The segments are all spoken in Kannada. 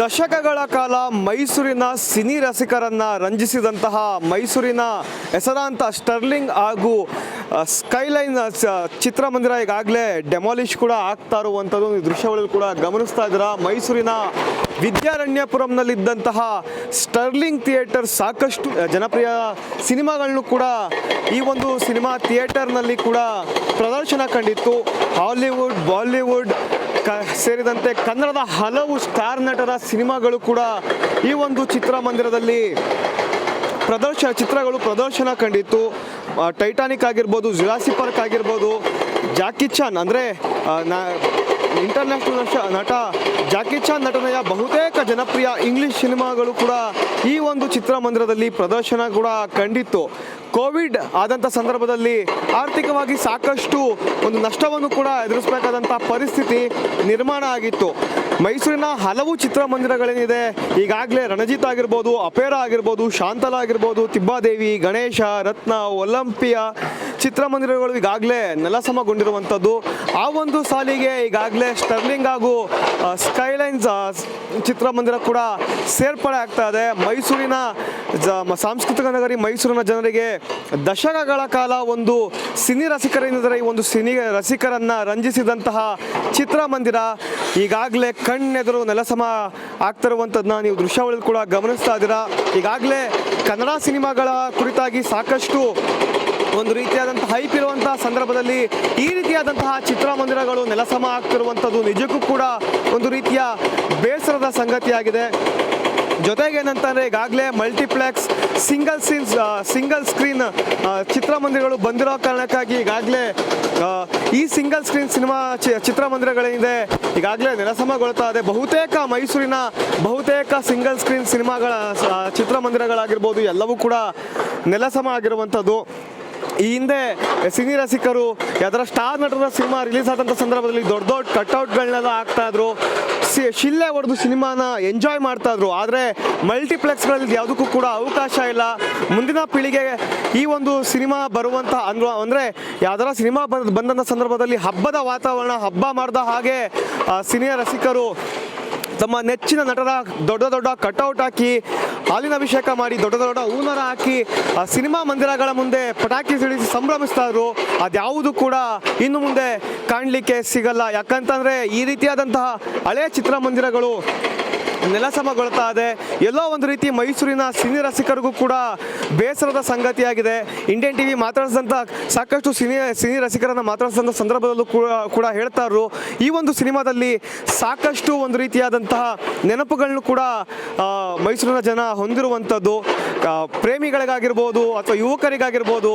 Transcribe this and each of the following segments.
ದಶಕಗಳ ಕಾಲ ಮೈಸೂರಿನ ಸಿನಿ ರಸಿಕರನ್ನ ರಂಜಿಸಿದಂತಹ ಮೈಸೂರಿನ ಹೆಸರಾಂತ ಸ್ಟರ್ಲಿಂಗ್ ಹಾಗೂ ಸ್ಕೈಲೈನ್ ಚಿತ್ರಮಂದಿರ ಈಗಾಗಲೇ ಡೆಮಾಲಿಷ್ ಕೂಡ ಆಗ್ತಾ ಇರುವಂಥದ್ದು. ಈ ದೃಶ್ಯಗಳಲ್ಲಿ ಕೂಡ ಗಮನಿಸ್ತಾ ಇದ್ದೀರಾ? ಮೈಸೂರಿನ ವಿದ್ಯಾರಣ್ಯಪುರಂನಲ್ಲಿದ್ದಂತಹ ಸ್ಟರ್ಲಿಂಗ್ ಥಿಯೇಟರ್ ಸಾಕಷ್ಟು ಜನಪ್ರಿಯ ಸಿನಿಮಾಗಳನ್ನು ಕೂಡ ಈ ಒಂದು ಸಿನಿಮಾ ಥಿಯೇಟರ್ನಲ್ಲಿ ಕೂಡ ಪ್ರದರ್ಶನ ಕಂಡಿತ್ತು. ಹಾಲಿವುಡ್, ಬಾಲಿವುಡ್ ಸೇರಿದಂತೆ ಕನ್ನಡದ ಹಲವು ಸ್ಟಾರ್ ನಟರ ಸಿನಿಮಾಗಳು ಕೂಡ ಈ ಒಂದು ಚಿತ್ರಮಂದಿರದಲ್ಲಿ ಪ್ರದರ್ಶನ ಚಿತ್ರಗಳು ಪ್ರದರ್ಶನ ಕಂಡಿತ್ತು. ಟೈಟಾನಿಕ್ ಆಗಿರ್ಬೋದು ಜುಲಾಸಿ ಪಾರ್ಕ್ ಆಗಿರ್ಬೋದು ಜಾಕಿ ಚಾನ್ ಅಂದರೆ ಇಂಟರ್ನ್ಯಾಷನಲ್ ನಟ ಜಾಕಿ ಚಾನ್ ನಟನೆಯ ಬಹುತೇಕ ಜನಪ್ರಿಯ ಇಂಗ್ಲಿಷ್ ಸಿನಿಮಾಗಳು ಕೂಡ ಈ ಒಂದು ಚಿತ್ರಮಂದಿರದಲ್ಲಿ ಪ್ರದರ್ಶನ ಕೂಡ ಕಂಡಿತ್ತು. ಕೋವಿಡ್ ಆದಂಥ ಸಂದರ್ಭದಲ್ಲಿ ಆರ್ಥಿಕವಾಗಿ ಸಾಕಷ್ಟು ಒಂದು ನಷ್ಟವನ್ನು ಕೂಡ ಎದುರಿಸಬೇಕಾದಂಥ ಪರಿಸ್ಥಿತಿ ನಿರ್ಮಾಣ ಆಗಿತ್ತು. ಮೈಸೂರಿನ ಹಲವು ಚಿತ್ರಮಂದಿರಗಳೇನಿದೆ, ಈಗಾಗಲೇ ರಣಜಿತ್ ಆಗಿರ್ಬೋದು, ಅಪೇರ ಆಗಿರ್ಬೋದು, ಶಾಂತಲಾ ಆಗಿರ್ಬೋದು, ತಿಬ್ಬಾದೇವಿ, ಗಣೇಶ, ರತ್ನ, ಒಲಂಪಿಯಾ ಚಿತ್ರಮಂದಿರಗಳು ಈಗಾಗಲೇ ನೆಲಸಮಗೊಂಡಿರುವಂಥದ್ದು. ಆ ಒಂದು ಸಾಲಿಗೆ ಈಗಾಗಲೇ ಸ್ಟರ್ಲಿಂಗ್ ಹಾಗೂ ಸ್ಕೈಲೈನ್ಸ್ ಚಿತ್ರಮಂದಿರ ಕೂಡ ಸೇರ್ಪಡೆ ಆಗ್ತಾ ಇದೆ. ಮೈಸೂರಿನ ಸಾಂಸ್ಕೃತಿಕ ನಗರಿ ಮೈಸೂರಿನ ಜನರಿಗೆ ದಶಕಗಳ ಕಾಲ ಒಂದು ಸಿನಿ ರಸಿಕರೇನಿದ್ದಾರೆ ಈ ಒಂದು ಸಿನಿ ರಸಿಕರನ್ನು ರಂಜಿಸಿದಂತಹ ಚಿತ್ರಮಂದಿರ. ಈಗಾಗಲೇ ಕಣ್ಣೆದುರು ನೆಲಸಮ ಆಗ್ತಿರುವಂಥದ್ದನ್ನ ನೀವು ದೃಶ್ಯಾವಳಿ ಕೂಡ ಗಮನಿಸ್ತಾ ಇದ್ದೀರಾ. ಈಗಾಗಲೇ ಕನ್ನಡ ಸಿನಿಮಾಗಳ ಕುರಿತಾಗಿ ಸಾಕಷ್ಟು ಒಂದು ರೀತಿಯಾದಂತಹ ಹೈಪ್ ಇರುವಂತಹ ಸಂದರ್ಭದಲ್ಲಿ ಈ ರೀತಿಯಾದಂತಹ ಚಿತ್ರಮಂದಿರಗಳು ನೆಲಸಮ ಆಗ್ತಿರುವಂಥದ್ದು ನಿಜಕ್ಕೂ ಕೂಡ ಒಂದು ರೀತಿಯ ಬೇಸರದ ಸಂಗತಿಯಾಗಿದೆ. ಜೊತೆಗೆ ಏನಂತಂದರೆ ಈಗಾಗಲೇ multiplex single scenes single screen ಚಿತ್ರಮಂದಿರಗಳು ಬಂದಿರೋ ಕಾರಣಕ್ಕಾಗಿ ಈಗಾಗಲೇ ಈ ಸಿಂಗಲ್ ಸ್ಕ್ರೀನ್ ಸಿನಿಮಾ ಚಿತ್ರಮಂದಿರಗಳೇನಿದೆ ಈಗಾಗಲೇ ನೆಲಸಮಗೊಳ್ತಾ ಇದೆ. ಬಹುತೇಕ ಮೈಸೂರಿನ ಬಹುತೇಕ ಸಿಂಗಲ್ ಸ್ಕ್ರೀನ್ ಸಿನಿಮಾಗಳ ಚಿತ್ರಮಂದಿರಗಳಾಗಿರ್ಬೋದು ಎಲ್ಲವೂ ಕೂಡ ನೆಲಸಮ ಆಗಿರುವಂಥದ್ದು. ಈ ಹಿಂದೆ ಸಿನಿ ರಸಿಕರು, ಯಾವ್ದಾರ ಸ್ಟಾರ್ ನಟರ ಸಿನಿಮಾ ರಿಲೀಸ್ ಆದಂಥ ಸಂದರ್ಭದಲ್ಲಿ ದೊಡ್ಡ ದೊಡ್ಡ ಕಟ್ಔಟ್ಗಳನ್ನೆಲ್ಲ ಆಗ್ತಾ ಇದ್ರು. ಸಿ, ಶಿಲ್ಲೆ ಹೊಡೆದು ಸಿನಿಮಾನ ಎಂಜಾಯ್ ಮಾಡ್ತಾ ಇದ್ರು. ಆದರೆ ಮಲ್ಟಿಪ್ಲೆಕ್ಸ್ಗಳಲ್ಲಿ ಯಾವುದಕ್ಕೂ ಕೂಡ ಅವಕಾಶ ಇಲ್ಲ. ಮುಂದಿನ ಪೀಳಿಗೆ ಈ ಒಂದು ಸಿನಿಮಾ ಬರುವಂಥ ಅನ್ವ ಅಂದರೆ ಯಾವ್ದಾರ ಸಿನಿಮಾ ಬಂದ ಬಂದಂಥ ಸಂದರ್ಭದಲ್ಲಿ ಹಬ್ಬದ ವಾತಾವರಣ, ಹಬ್ಬ ಮಾಡಿದ ಹಾಗೆ ಸಿನಿಯರ್ ರಸಿಕರು ತಮ್ಮ ನೆಚ್ಚಿನ ನಟರ ದೊಡ್ಡ ದೊಡ್ಡ ಕಟೌಟ್ ಹಾಕಿ, ಹಾಲಿನ ಅಭಿಷೇಕ ಮಾಡಿ, ದೊಡ್ಡ ದೊಡ್ಡ ಊನರ ಹಾಕಿ ಸಿನಿಮಾ ಮಂದಿರಗಳ ಮುಂದೆ ಪಟಾಕಿ ಸಿಡಿಸಿ ಸಂಭ್ರಮಿಸ್ತಾ ಇದ್ರು. ಅದ್ಯಾವುದು ಕೂಡ ಇನ್ನು ಮುಂದೆ ಕಾಣಲಿಕ್ಕೆ ಸಿಗಲ್ಲ. ಯಾಕಂತಂದ್ರೆ ಈ ರೀತಿಯಾದಂತಹ ಹಳೆಯ ಚಿತ್ರಮಂದಿರಗಳು ನೆಲಸಮಗೊಳ್ತಾ ಇದೆ. ಎಲ್ಲೋ ಒಂದು ರೀತಿ ಮೈಸೂರಿನ ಸಿನಿ ರಸಿಕರಿಗೂ ಕೂಡ ಬೇಸರದ ಸಂಗತಿಯಾಗಿದೆ. ಇಂಡಿಯನ್ ಟಿವಿ ಮಾತಾಡಿಸಿದಂಥ ಸಾಕಷ್ಟು ಸಿನಿ ಸಿನಿ ರಸಿಕರನ್ನು ಮಾತಾಡಿಸಿದಂಥ ಸಂದರ್ಭದಲ್ಲೂ ಕೂಡ ಕೂಡ ಹೇಳ್ತಾ ಇದ್ರು. ಈ ಒಂದು ಸಿನಿಮಾದಲ್ಲಿ ಸಾಕಷ್ಟು ಒಂದು ರೀತಿಯಾದಂತಹ ನೆನಪುಗಳನ್ನು ಕೂಡ ಮೈಸೂರಿನ ಜನ ಹೊಂದಿರುವಂಥದ್ದು ಪ್ರೇಮಿಗಳಿಗಾಗಿರ್ಬೋದು ಅಥವಾ ಯುವಕರಿಗಾಗಿರ್ಬೋದು,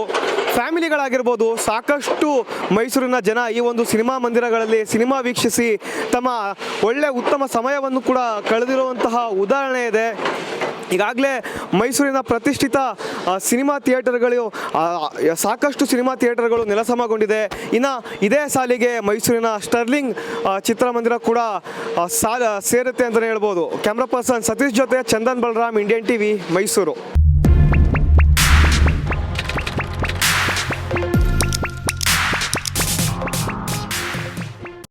ಫ್ಯಾಮಿಲಿಗಳಾಗಿರ್ಬೋದು ಸಾಕಷ್ಟು ಮೈಸೂರಿನ ಜನ ಈ ಒಂದು ಸಿನಿಮಾ ಮಂದಿರಗಳಲ್ಲಿ ಸಿನಿಮಾ ವೀಕ್ಷಿಸಿ ತಮ್ಮ ಒಳ್ಳೆ ಉತ್ತಮ ಸಮಯವನ್ನು ಕೂಡ ಕಳೆದಿರುವಂತಹ ಉದಾಹರಣೆ ಇದೆ. ಈಗಾಗಲೇ ಮೈಸೂರಿನ ಪ್ರತಿಷ್ಠಿತ ಸಿನಿಮಾ ಥಿಯೇಟರ್ಗಳು ಸಾಕಷ್ಟು ಸಿನಿಮಾ ಥಿಯೇಟರ್ಗಳು ನೆಲಸಮಗೊಂಡಿದೆ. ಇನ್ನು ಇದೇ ಸಾಲಿಗೆ ಮೈಸೂರಿನ ಸ್ಟರ್ಲಿಂಗ್ ಚಿತ್ರಮಂದಿರ ಕೂಡ ಸಾಲ ಸೇರುತ್ತೆ ಅಂತಲೇ ಹೇಳ್ಬೋದು. ಕ್ಯಾಮ್ರಾ ಪರ್ಸನ್ ಸತೀಶ್ ಜೊತೆ ಚಂದನ್ ಬಲರಾಮ್, ಇಂಡಿಯನ್ ಟಿವಿ, ಮೈಸೂರು.